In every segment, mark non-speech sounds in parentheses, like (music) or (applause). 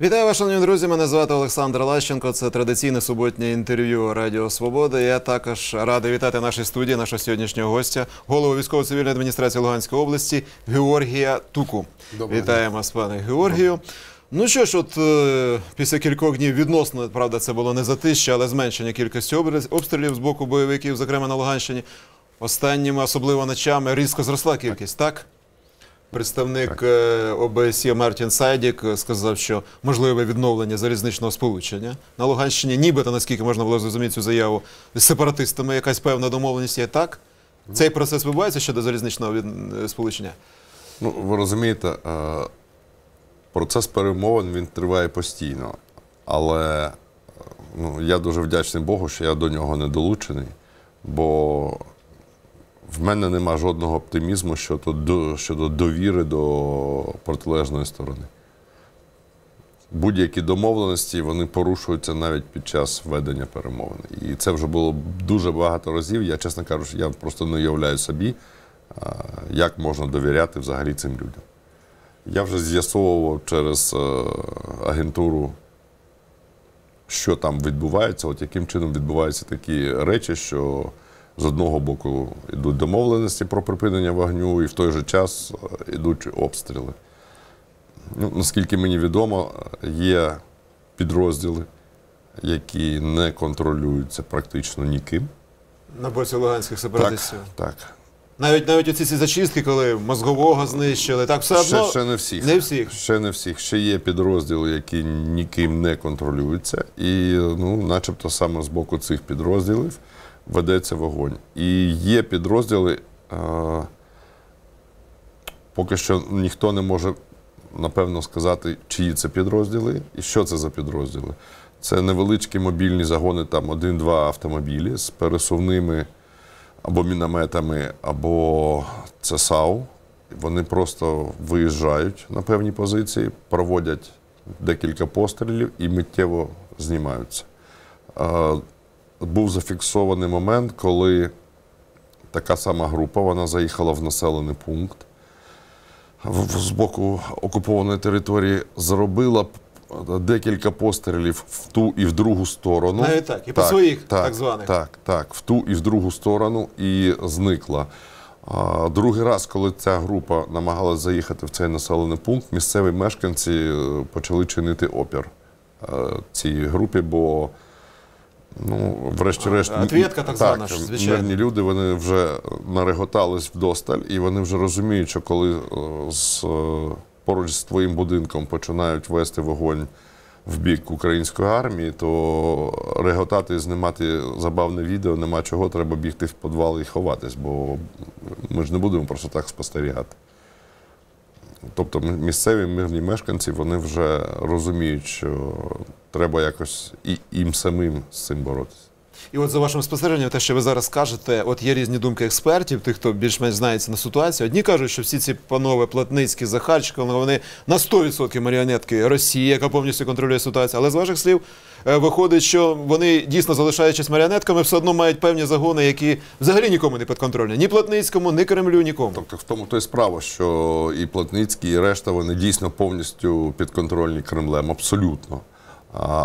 Вітаю вас, шановні друзі. Мене звати Олександр Лащенко. Це традиційне суботнє інтерв'ю Радіо Свобода. Я також радий вітати в нашій студії нашого сьогоднішнього гостя, голову військово-цивільної адміністрації Луганської області Георгія Туку. Доброго Вітаємо вас, пане Георгію. Ну що ж, от е, після кількох днів відносно, правда, це було не затища, але зменшення кількості обстрілів з боку бойовиків, зокрема на Луганщині. Останніми, особливо ночами, різко зросла кількість, так? Представник е, ОБСЄ Мартін Сайдік е, сказав, що можливе відновлення залізничного сполучення на Луганщині, нібито, наскільки можна було зрозуміти цю заяву, з сепаратистами якась певна домовленість є так? Цей процес відбувається щодо залізничного від... е, сполучення? Ну, ви розумієте, процес перемовин він триває постійно. Але ну, я дуже вдячний Богу, що я до нього не долучений, бо в мене нема жодного оптимізму щодо, щодо довіри до протилежної сторони. Будь-які домовленості вони порушуються навіть під час ведення перемовин. І це вже було дуже багато разів. Я, чесно кажучи, я просто не уявляю собі, як можна довіряти взагалі цим людям. Я вже з'ясовував через е, агентуру, що там відбувається, от яким чином відбуваються такі речі, що з одного боку йдуть домовленості про припинення вогню, і в той же час е, йдуть обстріли. Ну, наскільки мені відомо, є підрозділи, які не контролюються практично ніким. На боці луганських Так, так. Навіть навіть оці ці зачистки, коли мозгового знищили, так все Ще, одно. ще не всіх. Не всіх. Ще не всіх. Ще є підрозділи, які ніким не контролюються. І, ну, начебто, саме з боку цих підрозділів ведеться вогонь. І є підрозділи, е, поки що ніхто не може напевно сказати, чиї це підрозділи і що це за підрозділи. Це невеличкі мобільні загони, там один-два автомобілі з пересувними або мінометами, або це САУ. Вони просто виїжджають на певні позиції, проводять декілька пострілів і миттєво знімаються. Був зафіксований момент, коли така сама група вона заїхала в населений пункт з боку окупованої території, зробила декілька пострілів в ту і в другу сторону. Навіть так, і по своїх, так званих. Так, так, в ту і в другу сторону і зникла. Другий раз, коли ця група намагалась заїхати в цей населений пункт, місцеві мешканці е, почали чинити опір е, цій групі, бо ну, врешті-решт, А, ответка так звана звичайно. мирні люди вони вже нареготались вдосталь, і вони вже розуміють, що коли е, з, е, поруч з твоїм будинком починають вести вогонь в бік української армії, то реготати і знімати забавне відео нема чого, треба бігти в підвал і ховатись, бо ми ж не будемо просто так спостерігати. Тобто місцеві мирні мешканці вони вже розуміють, що треба якось і їм самим з цим боротися. І от за вашим спостереженням, те, що ви зараз кажете, от є різні думки експертів, тих, хто більш-менш знається на ситуацію. Одні кажуть, що всі ці панове Платницькі, Захарченко, вони на 100% маріонетки Росії, яка повністю контролює ситуацію. Але з ваших слів виходить, що вони дійсно залишаючись маріонетками, все одно мають певні загони, які взагалі нікому не підконтрольні. Ні Платницькому, ні Кремлю, нікому. Тобто в тому то й справа, що і Платницький, і решта вони дійсно повністю підконтрольні Кремлем, абсолютно.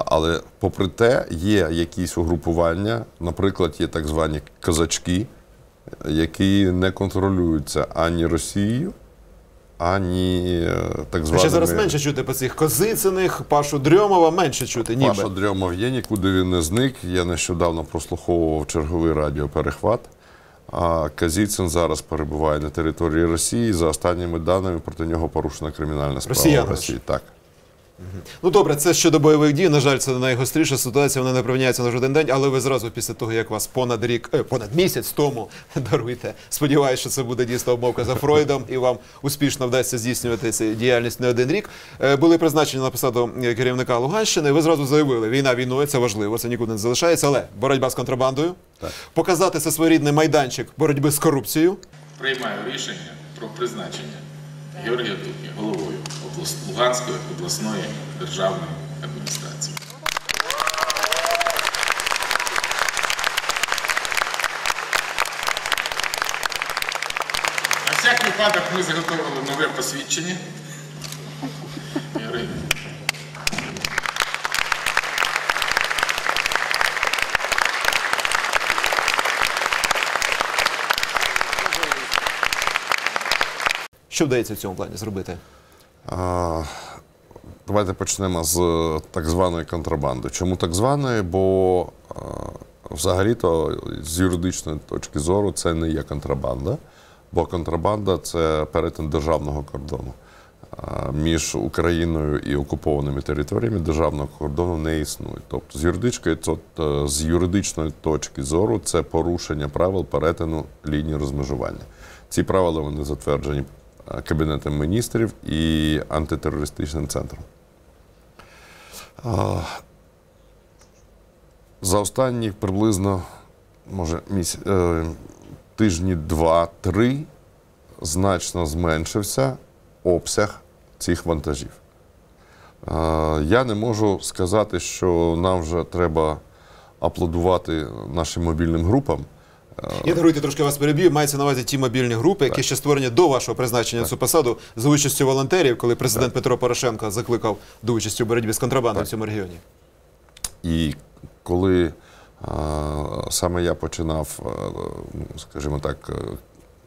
Але попри те, є якісь угрупування, наприклад, є так звані козачки, які не контролюються ані Росією, ані е, так званими... ще зараз менше чути по цих Козицыних, Пашу Дрьомова, менше чути, ніби. Паша Дрьомов є, нікуди він не зник. Я нещодавно прослуховував черговий радіоперехват. А Казіцин зараз перебуває на території Росії. За останніми даними проти нього порушена кримінальна справа Росіяни в Росії. Так. Ну добре, це щодо бойових дій. На жаль, це найгостріша ситуація. Вона не припиняється на жоден день. Але ви зразу після того, як вас понад рік, е, понад місяць тому (laughs) даруйте. Сподіваюся, що це буде дійсно обмовка за Фройдом, і вам успішно вдасться здійснювати цю діяльність не один рік. Е, Були призначені на посаду е, керівника Луганщини. Ви зразу заявили, війна війною, це важливо, це нікуди не залишається. Але боротьба з контрабандою, Так. показати це своєрідний майданчик боротьби з корупцією. приймаю рішення про призначення Георгія Дубні головою Луганської обласної державної адміністрації. На всяк випадок ми заготовили нове посвідчення. Що вдається в цьому плані зробити? Давайте почнемо з е, так званої контрабанди. Чому так званої? Бо а, взагалі-то з юридичної точки зору це не є контрабанда, бо контрабанда це перетин державного кордону. Між Україною і окупованими територіями державного кордону не існує. Тобто з юридичної, з юридичної точки зору це порушення правил перетину лінії розмежування. Ці правила вони затверджені е, Кабінетом міністрів і антитерористичним центром. За останні приблизно, може, місяць, е, тижні два-три значно зменшився обсяг цих вантажів. Е, Я не можу сказати, що нам вже треба аплодувати нашим мобільним групам. Я даруйте трошки вас переб'ю. Мається на увазі ті мобільні групи, які ще створені до вашого призначення на цю посаду за участю волонтерів, коли президент Петро Порошенко закликав до участі у боротьбі з контрабандою в цьому регіоні. І коли е, саме я починав, е, ну, скажімо так, е,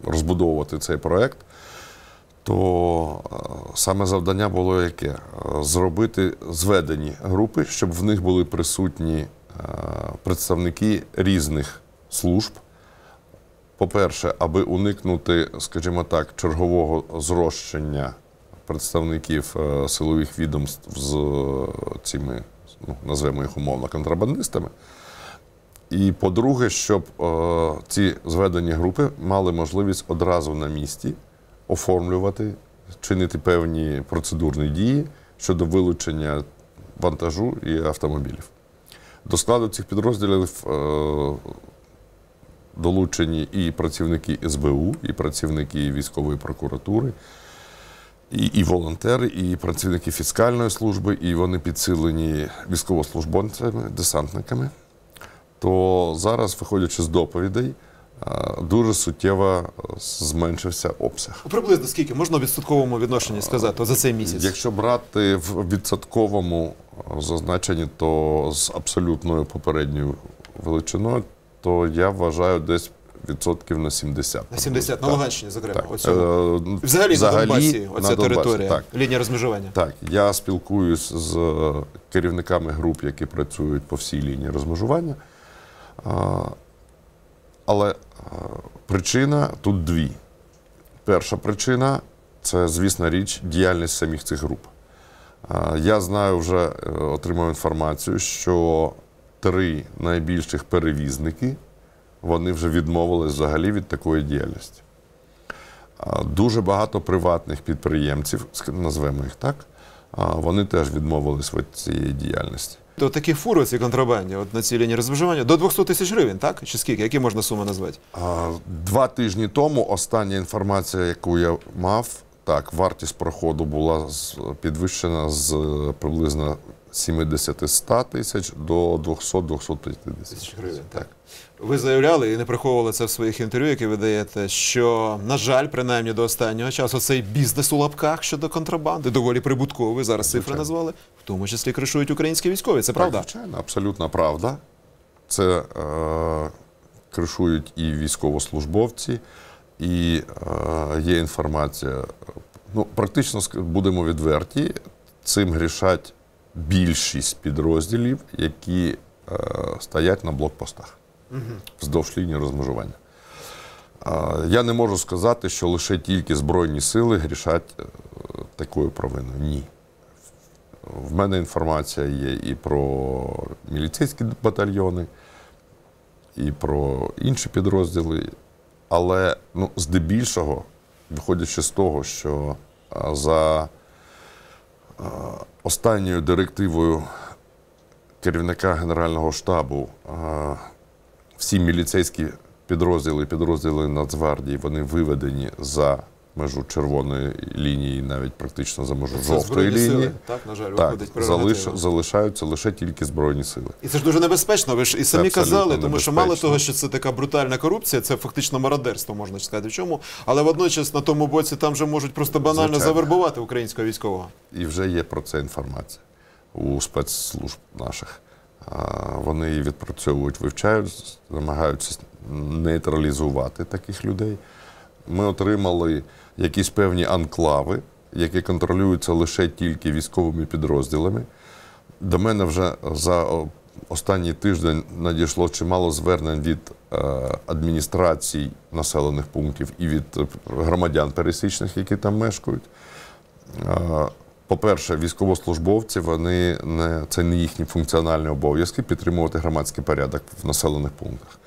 розбудовувати цей проект, то е, саме завдання було яке? Е, Зробити зведені групи, щоб в них були присутні е, представники різних служб. По-перше, аби уникнути, скажімо так, чергового зрощення представників е, силових відомств з е, цими, ну, назвемо їх умовно, контрабандистами. І по-друге, щоб е, ці зведені групи мали можливість одразу на місці оформлювати, чинити певні процедурні дії щодо вилучення вантажу і автомобілів. До складу цих підрозділів долучені і працівники СБУ, і працівники військової прокуратури, і, і волонтери, і працівники фіскальної служби, і вони підсилені військовослужбовцями, десантниками. То зараз, виходячи з доповідей, е, дуже суттєво е, зменшився обсяг. Приблизно скільки можна у відсотковому відношенні сказати от за цей місяць? Якщо брати в відсотковому е, зазначенні, то з абсолютною попередньою величиною, то я вважаю десь відсотків на 70. На 70, на Луганщині, зокрема. Так. Оцьому. Е, Взагалі, на Донбасі, на оця Донбасі, територія, Так. лінія розмежування. Так, я спілкуюсь з е, керівниками груп, які працюють по всій лінії розмежування. Але е, причина тут дві. Перша причина це, звісна річ, діяльність самих цих груп. Я знаю, вже отримав інформацію, що три найбільших перевізники вони вже відмовились взагалі від такої діяльності. Дуже багато приватних підприємців, назвемо їх так, вони теж відмовились від цієї діяльності. То такі фури ці контрабанді, от на цій лінії розмежування, до 200 тисяч гривень, так? Чи скільки? Які можна суми назвати? Два тижні тому остання інформація, яку я мав, так, вартість проходу була підвищена з е, приблизно 70-100 тисяч до 200-250 Тисяч гривень, так. Ви заявляли і не приховували це в своїх інтерв'ю, які ви даєте, що, на жаль, принаймні до останнього часу цей бізнес у лапках щодо контрабанди доволі прибутковий. Зараз цифри назвали, в тому числі кришують українські військові. Це правда? Так, звичайно, абсолютна правда. Це е, кришують і військовослужбовці, і е, є інформація. Ну, практично будемо відверті, цим грішать більшість підрозділів, які е, стоять на блокпостах вздовж лінії розмежування. А, Я не можу сказати, що лише тільки Збройні сили грішать е, такою провиною. Ні. В мене інформація є і про міліцейські батальйони, і про інші підрозділи. Але ну, здебільшого, виходячи з того, що за а, останньою директивою керівника Генерального штабу всі міліцейські підрозділи, підрозділи Нацгвардії, вони виведені за межу червоної лінії, навіть практично за межу Це жовтої лінії. сили, так, на жаль, Так, виходить залиш, залишаються лише тільки Збройні сили. І це ж дуже небезпечно. Ви ж і самі казали, тому що мало того, що це така брутальна корупція, це фактично мародерство, можна сказати. В чому? Але водночас на тому боці там же можуть просто банально Звичайно. завербувати українського військового. І вже є про це інформація у спецслужб наших. Вони її відпрацьовують, вивчають, намагаються нейтралізувати таких людей. Ми отримали якісь певні анклави, які контролюються лише тільки військовими підрозділами. До мене вже за останній тиждень надійшло чимало звернень від е, адміністрацій населених пунктів і від е, громадян пересічних, які там мешкають. Е, По-перше, військовослужбовці вони не це не їхні функціональні обов'язки підтримувати громадський порядок в населених пунктах.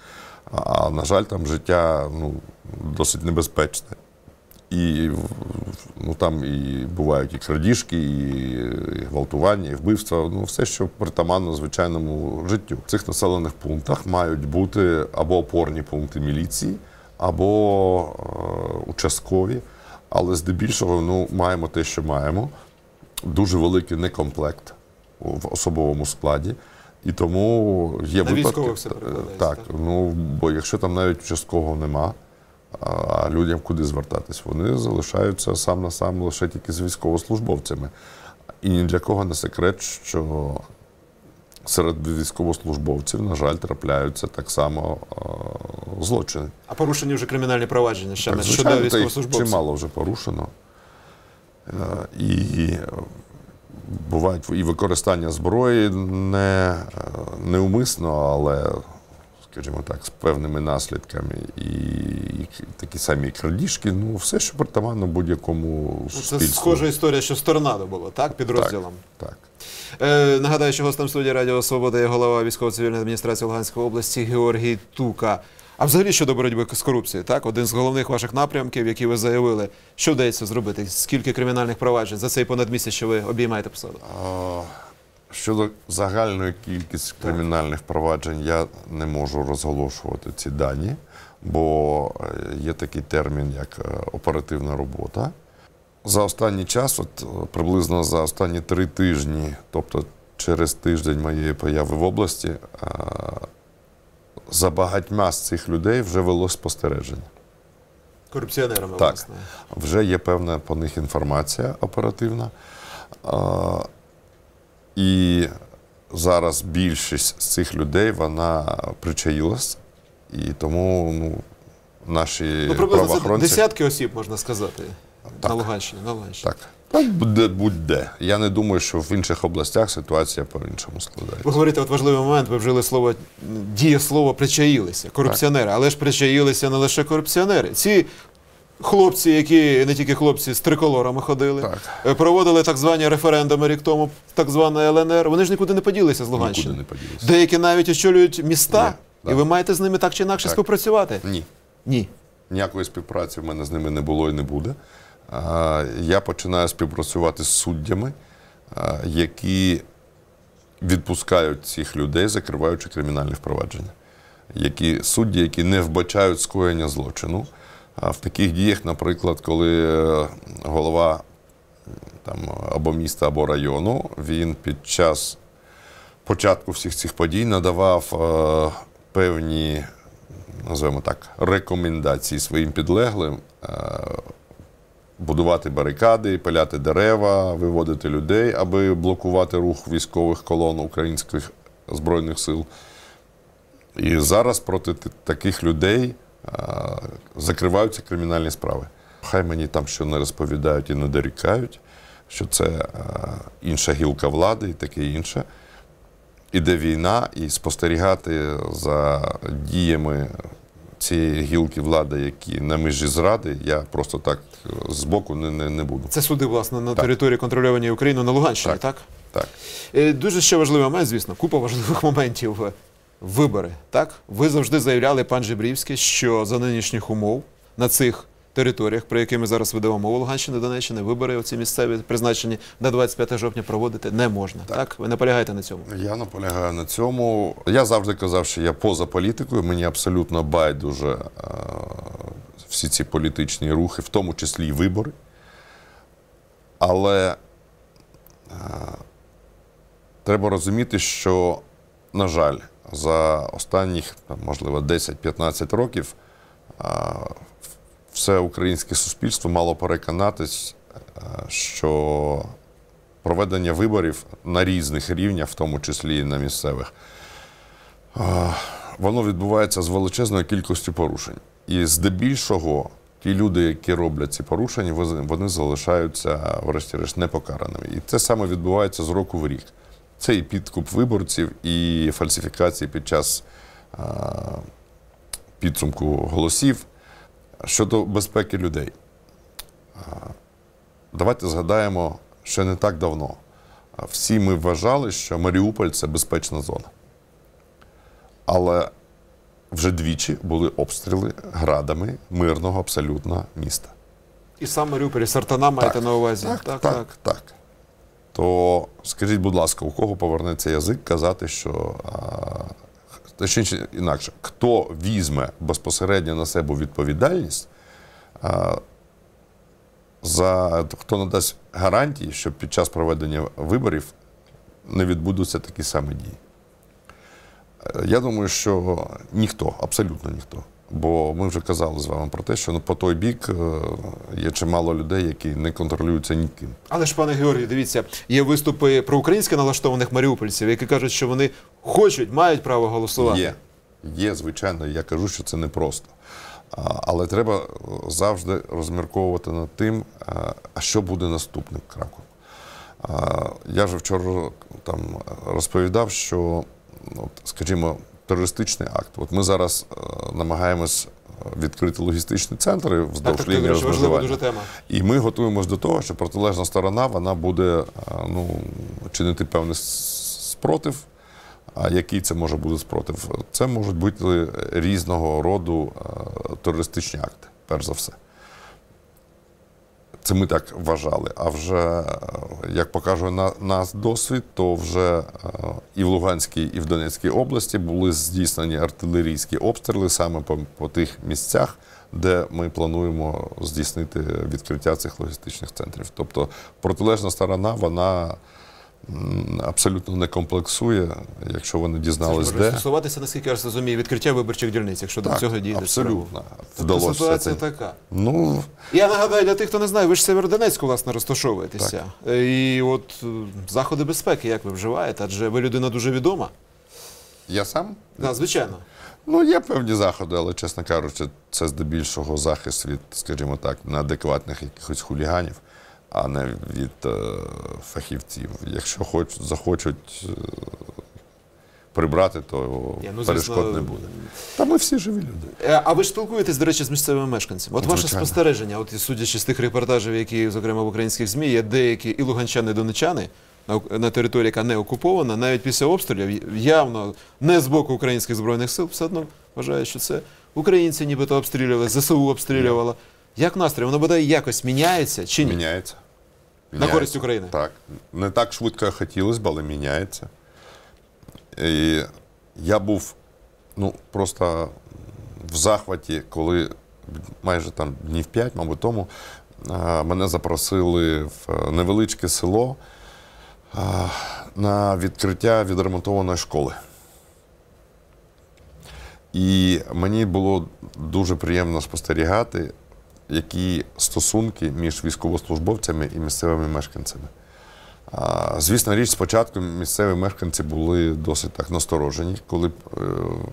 А на жаль, там життя ну, досить небезпечне. І ну, там і бувають і крадіжки, і гвалтування, і вбивства. Ну, все, що притаманно звичайному життю. В цих населених пунктах мають бути або опорні пункти міліції, або е, участкові. Але здебільшого ну, маємо те, що маємо. Дуже великий некомплект в особовому складі. І тому є На випадки. військових все перекладається, так, так? ну бо якщо там навіть участкового нема, а людям куди звертатись? Вони залишаються сам на сам лише тільки з військовослужбовцями. І ні для кого не секрет, що серед військовослужбовців, на жаль, трапляються так само е, злочини. А порушені вже кримінальні провадження ще Так, на щодо військовослужбовців. чимало вже порушено. Е, І бувають і використання зброї не, е, неумисно, але, скажімо так, з певними наслідками. І, і такі самі крадіжки, ну, все, що притаманно будь-якому Ну, Це схожа історія, що з торнадо було, так? Підрозділом. Так. Е, нагадаю, що гостем студії Радіо Свобода є голова військово-цивільної адміністрації Луганської області Георгій Тука. А взагалі щодо боротьби з корупцією, так? Один з головних ваших напрямків, які ви заявили, що вдається зробити? Скільки кримінальних проваджень за цей понад місяць, що ви обіймаєте посаду? Щодо загальної кількості кримінальних проваджень, я не можу розголошувати ці дані, бо е, є такий термін, як е, оперативна робота. За останній час, от е, приблизно за останні три тижні, тобто через тиждень моєї появи в області, за багатьма з цих людей вже велось спостереження. Корупціонерами, Так. власне. Вже є певна по них інформація оперативна. А, і зараз більшість з цих людей вона причаїлась, і тому ну, наші Ну, приблизно правоохоронці. десятки осіб, можна сказати, Так. на Луганщині. На Луганщині. Так. Будь-де. Я не думаю, що в інших областях ситуація по-іншому складається. Ви говорите, от важливий момент, ви вжили слово дієслово причаїлися. Корупціонери. Але ж причаїлися не лише корупціонери. Ці хлопці, які не тільки хлопці з триколорами ходили, Так. е, проводили так звані референдуми рік тому, так звана ЛНР. Вони ж нікуди не поділися з Луганщини. Нікуди не поділися. Деякі навіть очолюють міста, Ні, і ви маєте з ними так чи інакше Так. співпрацювати. Ні. Ні. Ніякої співпраці в мене з ними не було і не буде. Я починаю співпрацювати з суддями, які відпускають цих людей, закриваючи кримінальні впровадження. Які судді, які не вбачають скоєння злочину. А в таких діях, наприклад, коли е, голова там, або міста, або району, він під час початку всіх цих подій надавав е, певні, називаємо так, рекомендації своїм підлеглим е, будувати барикади, пиляти дерева, виводити людей, аби блокувати рух військових колон українських збройних сил. І зараз проти таких людей е, закриваються кримінальні справи. Хай мені там що не розповідають і не дорікають, що це е, інша гілка влади і таке інше. Іде війна, і спостерігати за діями цієї гілки влади, які на межі зради, я просто так е, збоку не, не, не буду. Це суди, власне, на Так. території контрольованої Україною на Луганщині, так? Так. Так. Е, Дуже ще важливий момент, звісно, купа важливих (laughs) моментів. Вибори. Так? Ви завжди заявляли, пан Жебрівський, що за нинішніх умов на цих територіях, про які ми зараз ведемо мову Луганщини, Донеччини, вибори оці місцеві призначені на 25 жовтня проводити не можна. Так. Ви наполягаєте на цьому? Я наполягаю на цьому. Я завжди казав, що я поза політикою. Мені абсолютно байдуже е, всі ці політичні рухи, в тому числі і вибори. Але е, треба розуміти, що, на жаль, за останніх, можливо, 10-15 років е, все українське суспільство мало переконатись, е, що проведення виборів на різних рівнях, в тому числі і на місцевих, воно відбувається з величезною кількістю порушень. І здебільшого ті люди, які роблять ці порушення, вони залишаються, врешті-решт, непокараними. І це саме відбувається з року в рік. Це і підкуп виборців, і фальсифікації під час а, підсумку голосів. Щодо безпеки людей, давайте згадаємо, що не так давно. Всі ми вважали, що Маріуполь це безпечна зона. Але вже двічі були обстріли градами мирного абсолютно міста. І сам Маріуполь, і Сартана маєте на увазі. Так, так, так. То скажіть, будь ласка, у кого повернеться язик казати, що а, точніше інакше, хто візьме безпосередньо на себе відповідальність, за хто надасть гарантії, що під час проведення виборів не відбудуться такі самі дії? Е, Я думаю, що ніхто, абсолютно ніхто. Бо ми вже казали з вами про те, що ну, по той бік е, є чимало людей, які не контролюються ніким. Але ж, пане Георгію, дивіться, є виступи проукраїнськи налаштованих маріупольців, які кажуть, що вони хочуть, мають право голосувати. Є, є, звичайно, я кажу, що це непросто. Але треба е, завжди розмірковувати над тим, а, а що буде наступним кроком. Я вже вчора там розповідав, що, ну, от, скажімо, терористичний акт. От ми зараз е, намагаємось е, відкрити логістичні центри вздовж так, лінії так, важлива розмежування. І ми готуємось до того, що протилежна сторона вона буде а, ну, чинити певний спротив. А який це може бути спротив? Це можуть бути різного роду терористичні акти, перш за все. Це ми так вважали. А вже, е, як показує на, нас досвід, то вже е, і в Луганській, і в Донецькій області були здійснені артилерійські обстріли саме по, по тих місцях, де ми плануємо здійснити відкриття цих логістичних центрів. Тобто протилежна сторона, вона абсолютно не комплексує, якщо вони дізнались, може де. стосуватися, наскільки я розумію, відкриття виборчих дільниць, якщо до цього дійде. абсолютно. Вдалося Тобто ситуація це. така. Ну, Я нагадаю для тих, хто не знає, ви ж в Северодонецьку, власне, розташовуєтеся. Е, І от е, заходи безпеки, як ви вживаєте? Адже ви людина дуже відома. я сам Да, звичайно. Ну, є певні заходи, але, чесно кажучи, це здебільшого захист від, скажімо так, неадекватних якихось хуліганів, а не від е, фахівців. Якщо хоч, захочуть е, прибрати, то Ні, ну, перешкод звісно, не буде. Та ми всі живі люди. Е, А ви ж спілкуєтесь, до речі, з місцевими мешканцями. От ваше Звичайно. спостереження, от судячи з тих репортажів, які, зокрема, в українських ЗМІ, є деякі і луганчани, і донечани на, території, яка не окупована, навіть після обстрілів, явно не з боку українських збройних сил, все одно вважають, що це українці нібито обстрілювали, ЗСУ обстрілювало. Як настрій? Воно бодай якось міняється чи ні? Міняється. На користь України? Так. Не так швидко, як хотілося б, але міняється. І я був ну, просто в захваті, коли майже там днів п'ять, мабуть, тому мене запросили в невеличке село на відкриття відремонтованої школи. І мені було дуже приємно спостерігати, які стосунки між військовослужбовцями і місцевими мешканцями. Звісно, річ, спочатку місцеві мешканці були досить так насторожені, коли е,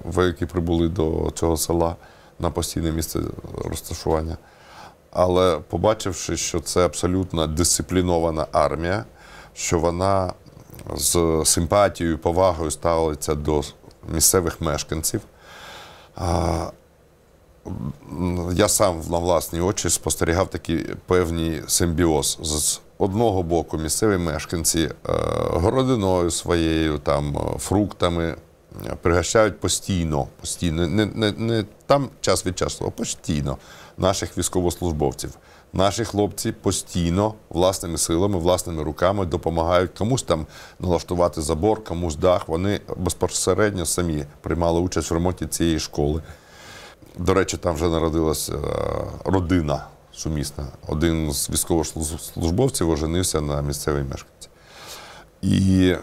вояки прибули до цього села на постійне місце розташування. Але побачивши, що це абсолютно дисциплінована армія, що вона з симпатією, повагою ставиться до місцевих мешканців, я сам на власні очі спостерігав такий певний симбіоз. З одного боку, місцеві мешканці е, городиною своєю, там, е, фруктами е, пригощають постійно, постійно, не, не, не там час від часу, а постійно наших військовослужбовців. Наші хлопці постійно власними силами, власними руками допомагають комусь там налаштувати забор, комусь дах. Вони безпосередньо самі приймали участь в ремонті цієї школи. До речі, там вже народилася е, родина сумісна. Один з військовослужбовців оженився на місцевій мешканці. І е,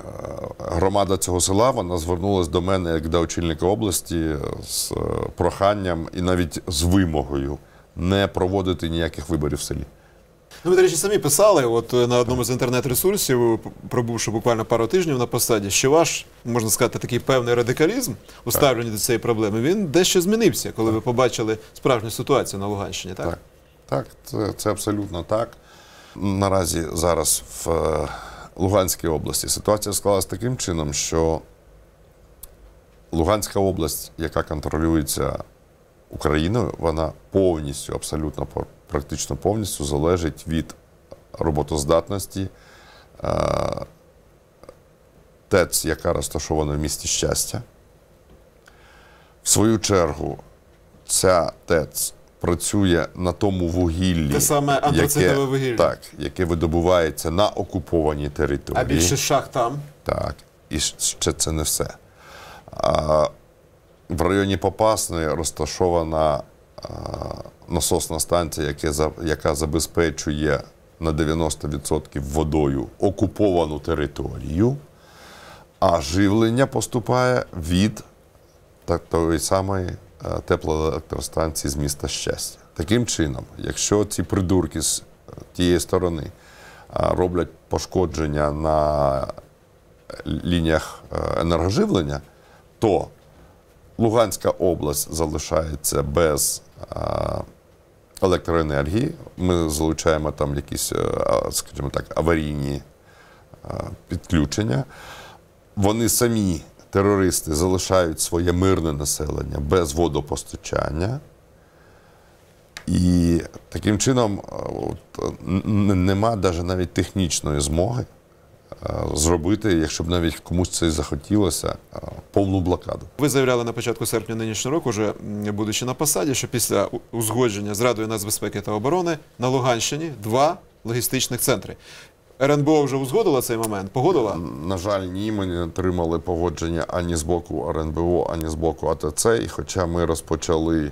громада цього села вона звернулася до мене як до очільника області з е, проханням і навіть з вимогою не проводити ніяких виборів в селі. Ну, ви, до речі, самі писали от е, на одному з інтернет-ресурсів, пробувши буквально пару тижнів на посаді, що ваш, можна сказати, такий певний радикалізм у ставленні до цієї проблеми, він дещо змінився, коли ви побачили справжню ситуацію на Луганщині, так? Так. Так, це, це абсолютно так. Наразі зараз в е, Луганській області ситуація склалась таким чином, що Луганська область, яка контролюється Україною, вона повністю, абсолютно практично повністю залежить від роботоздатності е, ТЕЦ, яка розташована в місті щастя. В свою чергу, ця ТЕЦ працює на тому вугіллі, Те саме яке, вугілля. Так, яке видобувається на окупованій території. А більше шахт там. Так, і ще це не все. А, в районі Попасної розташована насосна станція, яка забезпечує на 90% водою окуповану територію, а живлення поступає від тої самої е, теплоелектростанції з міста щастя. Таким чином, якщо ці придурки з е, тієї сторони роблять пошкодження на лініях е, енергоживлення, то Луганська область залишається без електроенергії. Ми залучаємо там якісь, е, скажімо так, аварійні підключення. Вони самі, терористи, залишають своє мирне населення без водопостачання. І таким чином от, нема навіть технічної змоги зробити, якщо б навіть комусь це захотілося, е, повну блокаду. Ви заявляли на початку серпня нинішнього року, вже будучи на посаді, що після узгодження з Радою нацбезпеки та оборони на Луганщині два логістичних центри. РНБО вже узгодила цей момент, погодила. На жаль, ні, ми не отримали погодження ані з боку РНБО, ані з боку АТЦ. І хоча ми розпочали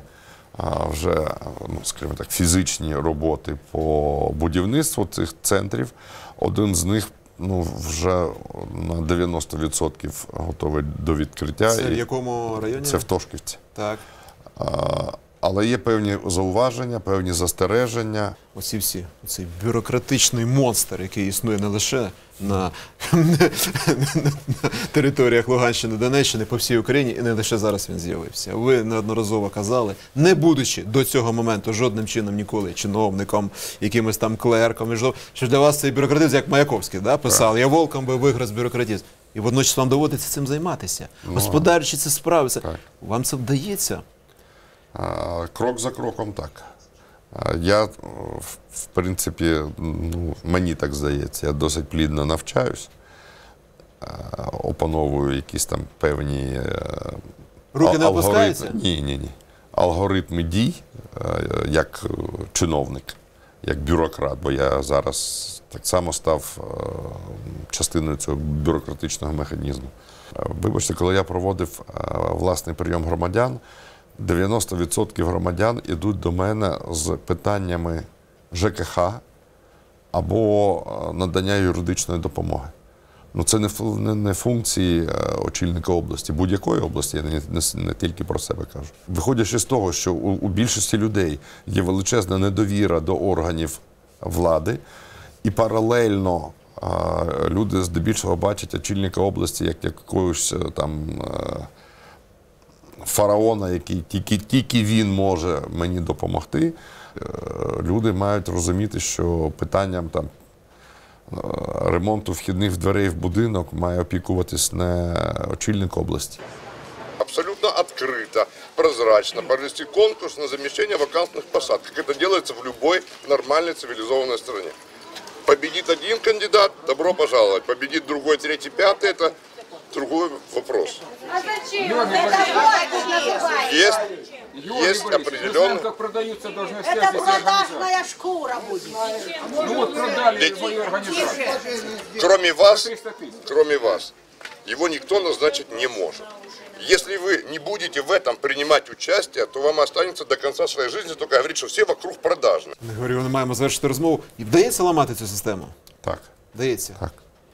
вже, ну, скажімо так, фізичні роботи по будівництву цих центрів, один з них ну, вже на 90% готовий до відкриття. Це в якому районі? це в Тошківці. Так. Але є певні зауваження, певні застереження. Оці всі, цей бюрократичний монстр, який існує не лише на, на територіях Луганщини, Донеччини, по всій Україні, і не лише зараз він з'явився. Ви неодноразово казали, не будучи до цього моменту жодним чином ніколи чиновником, якимось там клерком, що для вас цей бюрократизм, як Маяковський, да, писав, я волком би виграв з бюрократизм. І водночас вам доводиться цим займатися. Господарчі це справи. Це... Вам це вдається? Крок за кроком так. Я, в- принципі, ну, мені так здається, я досить плідно навчаюсь, опановую якісь там певні. е, Руки не опускаються? Ні, ні, ні. Алгоритми дій, е, як е, чиновник, як бюрократ, бо я зараз так само став частиною цього бюрократичного механізму. Вибачте, коли я проводив власний прийом громадян, 90% громадян ідуть до мене з питаннями ЖКХ або е, надання юридичної допомоги. Ну, це не, не, функції е, очільника області, будь-якої області, я не, не, не тільки про себе кажу. Виходячи з того, що у, у більшості людей є величезна недовіра до органів влади, і паралельно е, люди здебільшого бачать очільника області як якогось е, там. е, фараона, який тільки, тільки він може мені допомогти. Е, Люди мають розуміти, що питанням там е, ремонту вхідних дверей в будинок має опікуватись не очільник області. абсолютно открыто, прозрачно провести конкурс на замещение вакантных посад, как это делается в любой нормальной цивилизованной стране. Победит один кандидат, добро пожаловать. Победит другой, третий, пятый, это другой вопрос. А зачем? Это вот называется. Есть, Георгий есть Борисович, мы знаем, определенный... как продаются должностные Это всякие организации. продажная шкура будет. Ну вот продали Ведь- мою организацию. Кроме вас, 300 тысяч. кроме вас, его никто назначить не может. Если вы не будете в этом принимать участие, то вам останется до конца своей жизни только говорить, что все вокруг продажны. Не говорю, не маємо завершити розмову. І вдається ламати цю систему? Так, Вдається. так.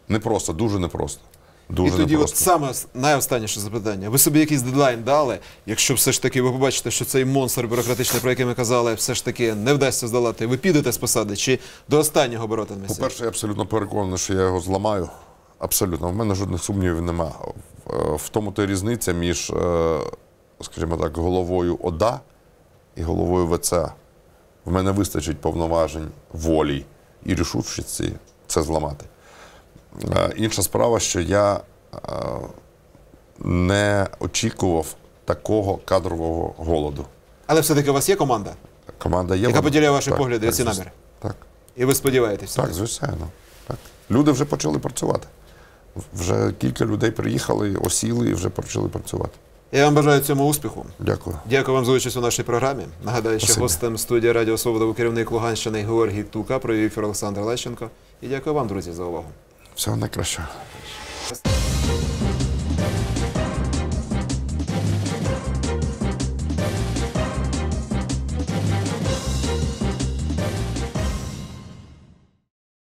Непросто, дуже непросто. Дуже І тоді, от саме найостанніше запитання. Ви собі якийсь дедлайн дали, якщо все ж таки ви побачите, що цей монстр бюрократичний, про який ми казали, все ж таки не вдасться здолати, ви підете з посади чи до останнього боротиметься? По-перше, я абсолютно переконаний, що я його зламаю. Абсолютно, в мене жодних сумнівів нема. В- В тому то різниця між, е, скажімо так, головою ОДА і головою ВЦА. в мене вистачить повноважень волі і рішучості це зламати. Е, Інша справа, що я е, не очікував такого кадрового голоду. Але все-таки у вас є команда, Команда є. Яка вона- поділяє ваші Так, погляди і ці наміри? Так, і ви сподіваєтеся. так, звичайно. Так. Люди вже почали працювати. Вже кілька людей приїхали, осіли і вже почали працювати. Я вам бажаю цьому успіху. Дякую. Дякую вам за участь у нашій програмі. Нагадаю, що Спасибі. гостем студії Радіо Свобода був керівник Луганщини Георгій Тука, провів ефір Олександр Лещенко. І дякую вам, друзі, за увагу. Все Всього краще.